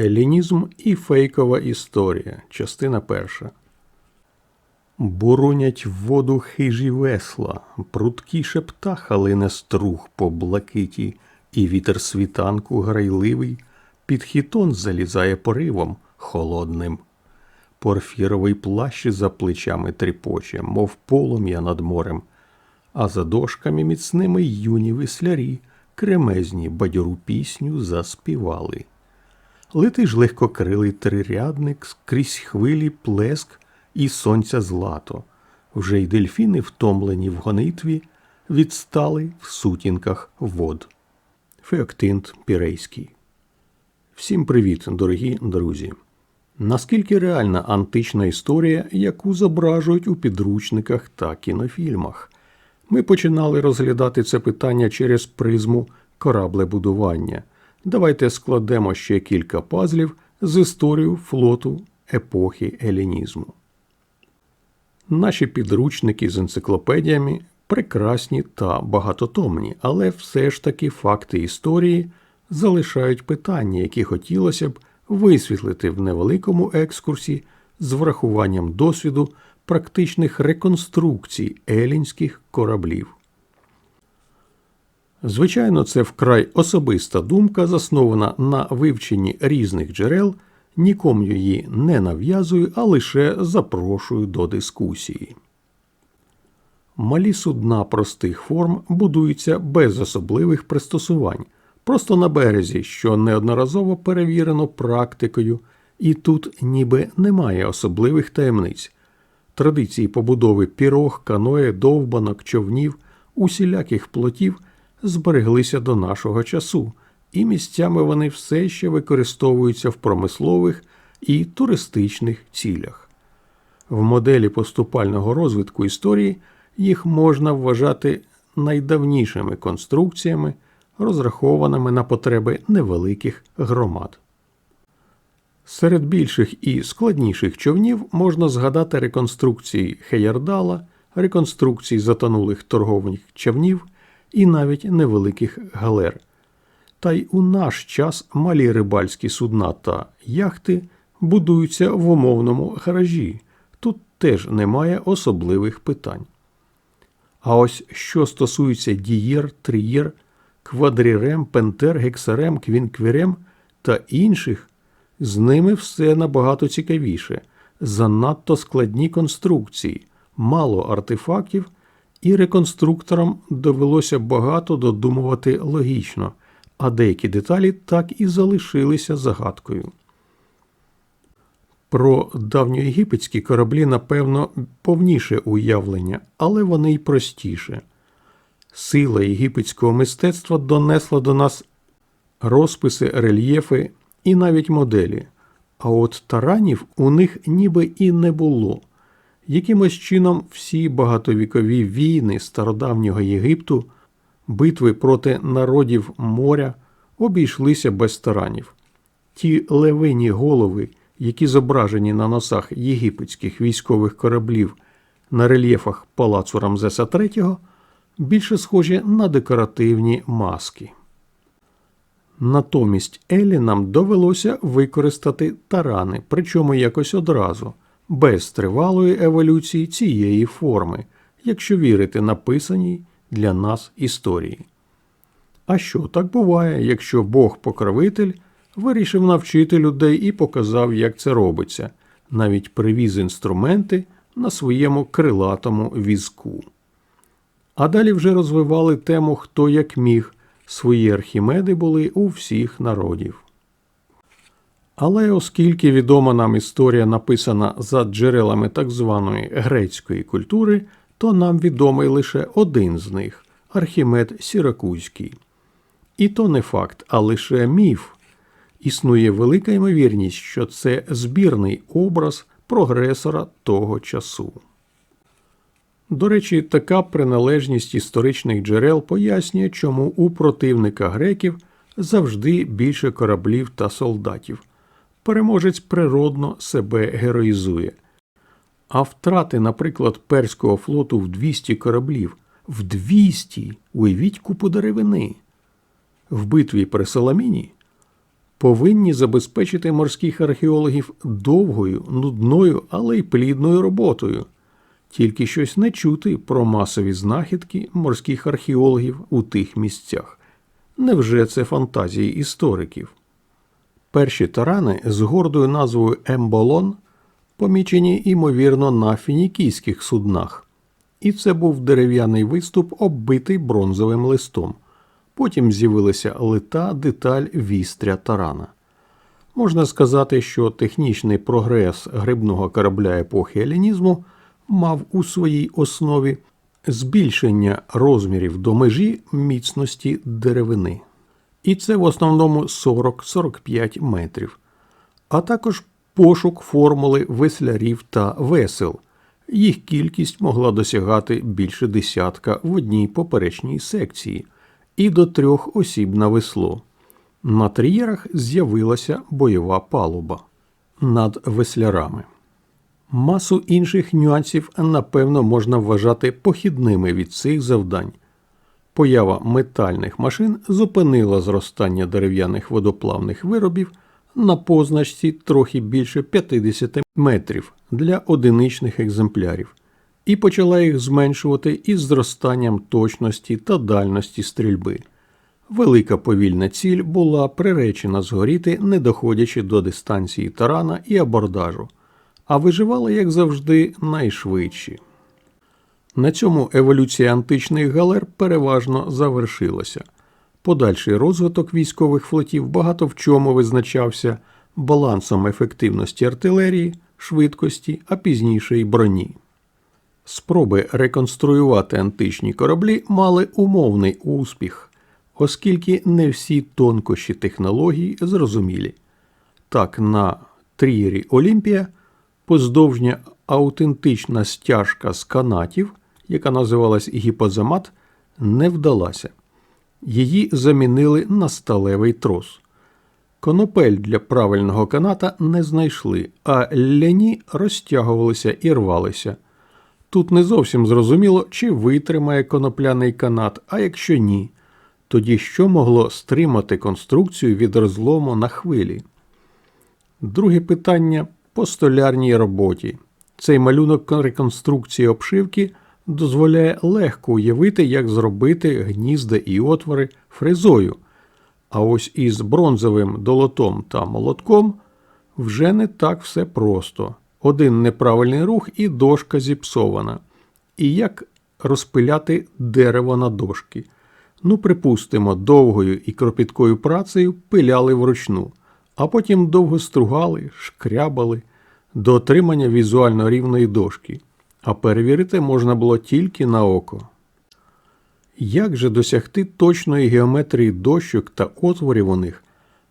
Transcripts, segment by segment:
Елінізм і фейкова історія. Частина перша. Бурунять в воду хижі весла, прудкі шептаха лине струг по блакиті, і вітер світанку грайливий під хітон залізає поривом холодним. Порфіровий плащ за плечами тріпоче, мов полум'я над морем, а за дошками міцними юні веслярі кремезні бадьору пісню заспівали. Летиш легкокрилий трирядник скрізь хвилі плеск і сонця злато. Вже й дельфіни, втомлені в гонитві, відстали в сутінках вод. Феоктинт Пірейський. Всім привіт, дорогі друзі! Наскільки реальна антична історія, яку зображують у підручниках та кінофільмах? Ми починали розглядати це питання через призму кораблебудування. Давайте складемо ще кілька пазлів з історією флоту епохи елінізму. Наші підручники з енциклопедіями прекрасні та багатотомні, але все ж таки факти історії залишають питання, які хотілося б висвітлити в невеликому екскурсі з врахуванням досвіду практичних реконструкцій елінських кораблів. Звичайно, це вкрай особиста думка, заснована на вивченні різних джерел, нікому її не нав'язую, а лише запрошую до дискусії. Малі судна простих форм будуються без особливих пристосувань, просто на березі, що неодноразово перевірено практикою, і тут ніби немає особливих таємниць. Традиції побудови пірог, каное, довбанок, човнів, усіляких плотів збереглися до нашого часу, і місцями вони все ще використовуються в промислових і туристичних цілях. В моделі поступального розвитку історії їх можна вважати найдавнішими конструкціями, розрахованими на потреби невеликих громад. Серед більших і складніших човнів можна згадати реконструкції Хеярдала, реконструкції затонулих торгових човнів і навіть невеликих галер. Та й у наш час малі рибальські судна та яхти будуються в умовному гаражі. Тут теж немає особливих питань. А ось що стосується дієр, трієр, квадрірем, пентер, гексарем, квінквірем та інших, з ними все набагато цікавіше, занадто складні конструкції, мало артефактів, і реконструкторам довелося багато додумувати логічно, а деякі деталі так і залишилися загадкою. Про давньоєгипетські кораблі, напевно, повніше уявлення, але вони й простіше. Сила єгипетського мистецтва донесла до нас розписи, рельєфи і навіть моделі, а от таранів у них ніби і не було. Якимось чином всі багатовікові війни стародавнього Єгипту, битви проти народів моря обійшлися без таранів. Ті левині голови, які зображені на носах єгипетських військових кораблів на рельєфах палацу Рамзеса III, більше схожі на декоративні маски. Натомість Елінам довелося використати тарани, причому якось одразу, без тривалої еволюції цієї форми, якщо вірити написаній для нас історії. А що так буває, якщо Бог-покровитель вирішив навчити людей і показав, як це робиться, навіть привіз інструменти на своєму крилатому візку. А далі вже розвивали тему хто як міг. Свої архімеди були у всіх народів. Але оскільки відома нам історія написана за джерелами так званої грецької культури, то нам відомий лише один з них Архімед Сіракузький. І то не факт, а лише міф. Існує велика ймовірність, що це збірний образ прогресора того часу. До речі, така приналежність історичних джерел пояснює, чому у противника греків завжди більше кораблів та солдатів. Переможець природно себе героїзує. А втрати, наприклад, перського флоту в 200 кораблів, в 200 уявіть купу деревини. В битві при Саламіні повинні забезпечити морських археологів довгою, нудною, але й плідною роботою. Тільки щось не чути про масові знахідки морських археологів у тих місцях. Невже це фантазії істориків? Перші тарани з гордою назвою Емболон помічені, ймовірно, на фінікійських суднах. І це був дерев'яний виступ, оббитий бронзовим листом. Потім з'явилася лита деталь вістря тарана. Можна сказати, що технічний прогрес грибного корабля епохи елінізму мав у своїй основі збільшення розмірів до межі міцності деревини. І це в основному 40-45 метрів, а також пошук формули веслярів та весел. Їх кількість могла досягати більше десятка в одній поперечній секції і до трьох осіб на весло. На трієрах з'явилася бойова палуба над веслярами. Масу інших нюансів, напевно, можна вважати похідними від цих завдань. Поява метальних машин зупинила зростання дерев'яних водоплавних виробів на позначці трохи більше 50 метрів для одиничних екземплярів і почала їх зменшувати із зростанням точності та дальності стрільби. Велика повільна ціль була приречена згоріти, не доходячи до дистанції тарана і абордажу, а виживали, як завжди, найшвидші. На цьому еволюція античних галер переважно завершилася. Подальший розвиток військових флотів багато в чому визначався балансом ефективності артилерії, швидкості, а пізніше й броні. Спроби реконструювати античні кораблі мали умовний успіх, оскільки не всі тонкощі технологій зрозумілі. Так, на трієрі Олімпія поздовжня аутентична стяжка з канатів, яка називалась гіпозамат, не вдалася. Її замінили на сталевий трос. Конопель для правильного каната не знайшли, а ляні розтягувалися і рвалися. Тут не зовсім зрозуміло, чи витримає конопляний канат, а якщо ні, тоді що могло стримати конструкцію від розлому на хвилі? Друге питання по столярній роботі. Цей малюнок реконструкції обшивки дозволяє легко уявити, як зробити гнізда і отвори фрезою. А ось із бронзовим долотом та молотком вже не так все просто. Один неправильний рух і дошка зіпсована. І як розпиляти дерево на дошки. Ну, припустимо, довгою і кропіткою працею пиляли вручну, а потім довго стругали, шкрябали до отримання візуально рівної дошки, а перевірити можна було тільки на око. Як же досягти точної геометрії дощок та отворів у них,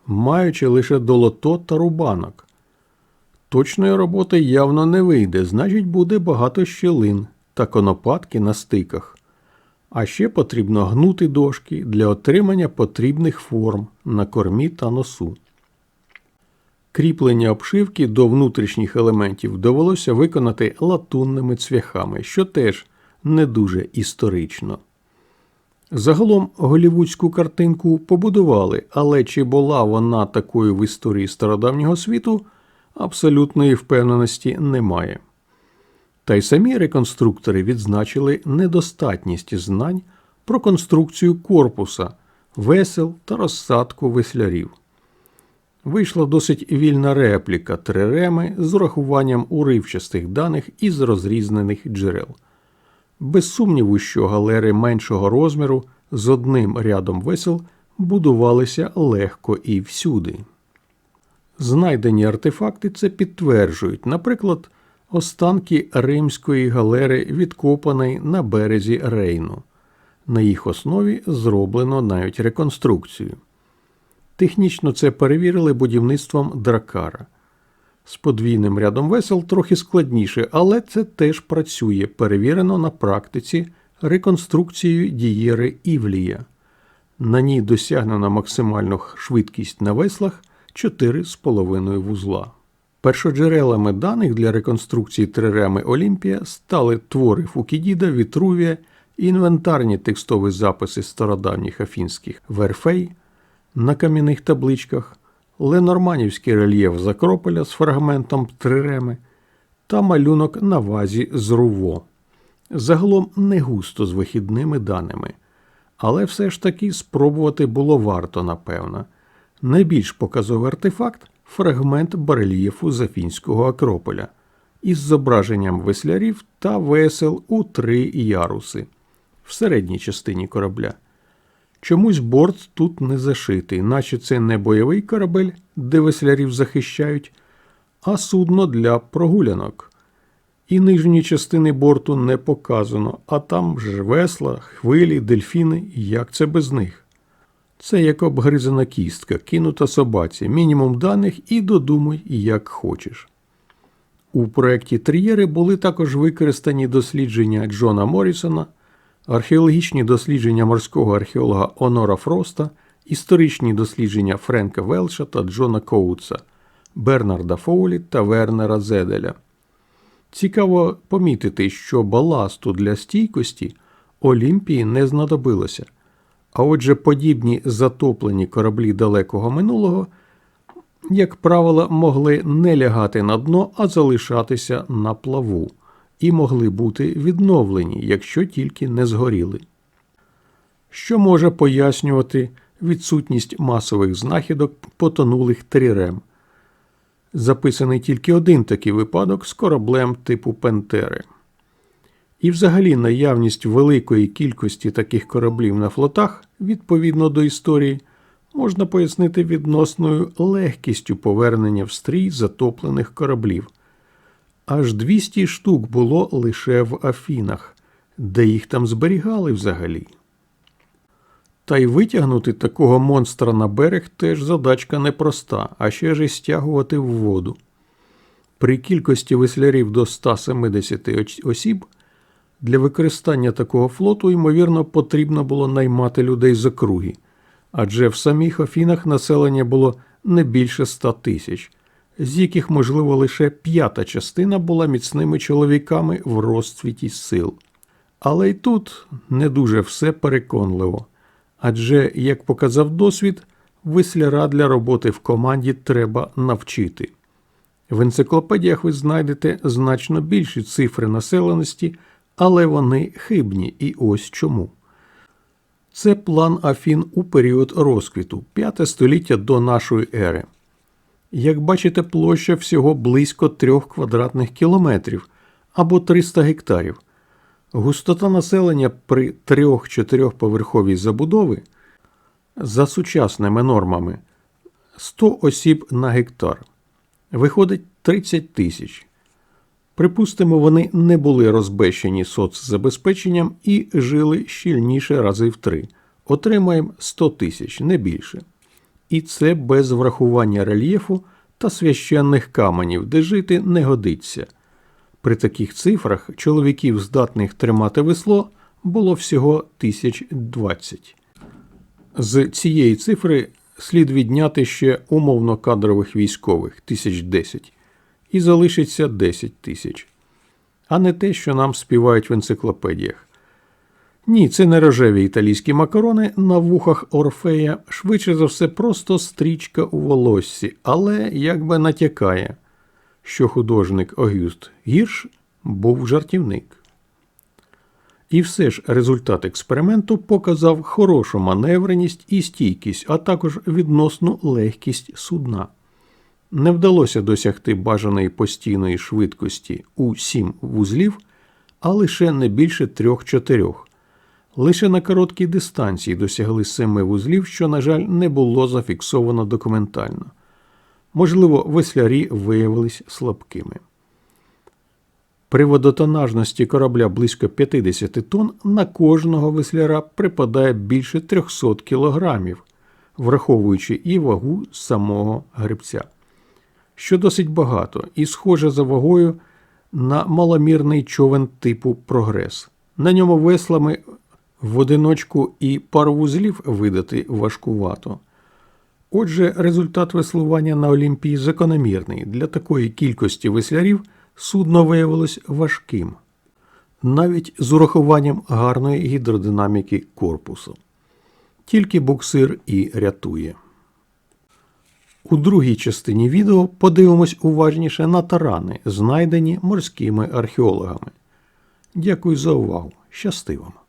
маючи лише долото та рубанок? Точної роботи явно не вийде, значить, буде багато щілин та конопатки на стиках. А ще потрібно гнути дошки для отримання потрібних форм на кормі та носу. Кріплення обшивки до внутрішніх елементів довелося виконати латунними цвяхами, що теж не дуже історично. Загалом голівудську картинку побудували, але чи була вона такою в історії стародавнього світу, абсолютної впевненості немає. Та й самі реконструктори відзначили недостатність знань про конструкцію корпуса, весел та розсадку веслярів. Вийшла досить вільна репліка триреми з урахуванням уривчастих даних із розрізнених джерел. Без сумніву, що галери меншого розміру з одним рядом весел будувалися легко і всюди. Знайдені артефакти це підтверджують, наприклад, останки римської галери, відкопаної на березі Рейну. На їх основі зроблено навіть реконструкцію. Технічно це перевірили будівництвом дракара. З подвійним рядом весел трохи складніше, але це теж працює, перевірено на практиці реконструкцією дієри Івлія. На ній досягнена максимальну швидкість на веслах 4,5 вузла. Першоджерелами даних для реконструкції триреми Олімпія стали твори Фукідіда, Вітрувія, інвентарні текстові записи стародавніх афінських верфей на кам'яних табличках, ленорманівський рельєф з Акрополя з фрагментом триреми та малюнок на вазі з Руво. Загалом не густо з вихідними даними, але все ж таки спробувати було варто, напевно. Найбільш показовий артефакт фрагмент барельєфу з Афінського Акрополя із зображенням веслярів та весел у три яруси в середній частині корабля. Чомусь борт тут не зашитий, наче це не бойовий корабель, де веслярів захищають, а судно для прогулянок. І нижні частини борту не показано, а там ж весла, хвилі, дельфіни, як це без них. Це як обгризана кістка, кинута собаці, мінімум даних і додумай, як хочеш. У проєкті Трієри були також використані дослідження Джона Моррісона, археологічні дослідження морського археолога Онора Фроста, історичні дослідження Френка Велша та Джона Коутса, Бернарда Фоулі та Вернера Зеделя. Цікаво помітити, що баласту для стійкості Олімпії не знадобилося. А отже, подібні затоплені кораблі далекого минулого, як правило, могли не лягати на дно, а залишатися на плаву, і могли бути відновлені, якщо тільки не згоріли. Що може пояснювати відсутність масових знахідок потонулих трірем. Записаний тільки один такий випадок з кораблем типу Пентери. І взагалі наявність великої кількості таких кораблів на флотах, відповідно до історії, можна пояснити відносною легкістю повернення в стрій затоплених кораблів. Аж 200 штук було лише в Афінах, де їх там зберігали взагалі. Та й витягнути такого монстра на берег теж задачка непроста, а ще ж і стягувати в воду. При кількості веслярів до 170 осіб для використання такого флоту, ймовірно, потрібно було наймати людей з округи, адже в самих Афінах населення було не більше 100 тисяч, з яких, можливо, лише п'ята частина була міцними чоловіками в розцвіті сил. Але й тут не дуже все переконливо. Адже, як показав досвід, весляра для роботи в команді треба навчити. В енциклопедіях ви знайдете значно більші цифри населеності, але вони хибні і ось чому. Це план Афін у період розквіту 5 століття до нашої ери. Як бачите, площа всього близько 3 квадратних кілометрів або 300 гектарів. Густота населення при 3-4 поверховій забудові за сучасними нормами 100 осіб на гектар. Виходить 30 тисяч. Припустимо, вони не були розбещені соцзабезпеченням і жили щільніше рази в три. Отримаємо 100 тисяч, не більше. І це без врахування рельєфу та священних каменів, де жити не годиться. При таких цифрах чоловіків, здатних тримати весло, було всього 1020. З цієї цифри слід відняти ще умовно кадрових військових 1010 і залишиться 10 тисяч. А не те, що нам співають в енциклопедіях. Ні, це не рожеві італійські макарони на вухах Орфея, швидше за все, просто стрічка у волоссі, але якби натякає що художник Огюст Гірш був жартівник. І все ж результат експерименту показав хорошу маневреність і стійкість, а також відносну легкість судна. Не вдалося досягти бажаної постійної швидкості у сім вузлів, а лише не більше трьох-чотирьох. Лише на короткій дистанції досягли семи вузлів, що, на жаль, не було зафіксовано документально. Можливо, веслярі виявились слабкими. При водотонажності корабля близько 50 тонн на кожного весляра припадає більше 300 кілограмів, враховуючи і вагу самого грибця, що досить багато і схоже за вагою на маломірний човен типу прогрес. На ньому веслами в одиночку і пару вузлів видати важкувато. Отже, результат веслування на Олімпії закономірний. Для такої кількості веслярів судно виявилось важким, навіть з урахуванням гарної гідродинаміки корпусу. Тільки буксир і рятує. У другій частині відео подивимось уважніше на тарани, знайдені морськими археологами. Дякую за увагу. Щасти вам!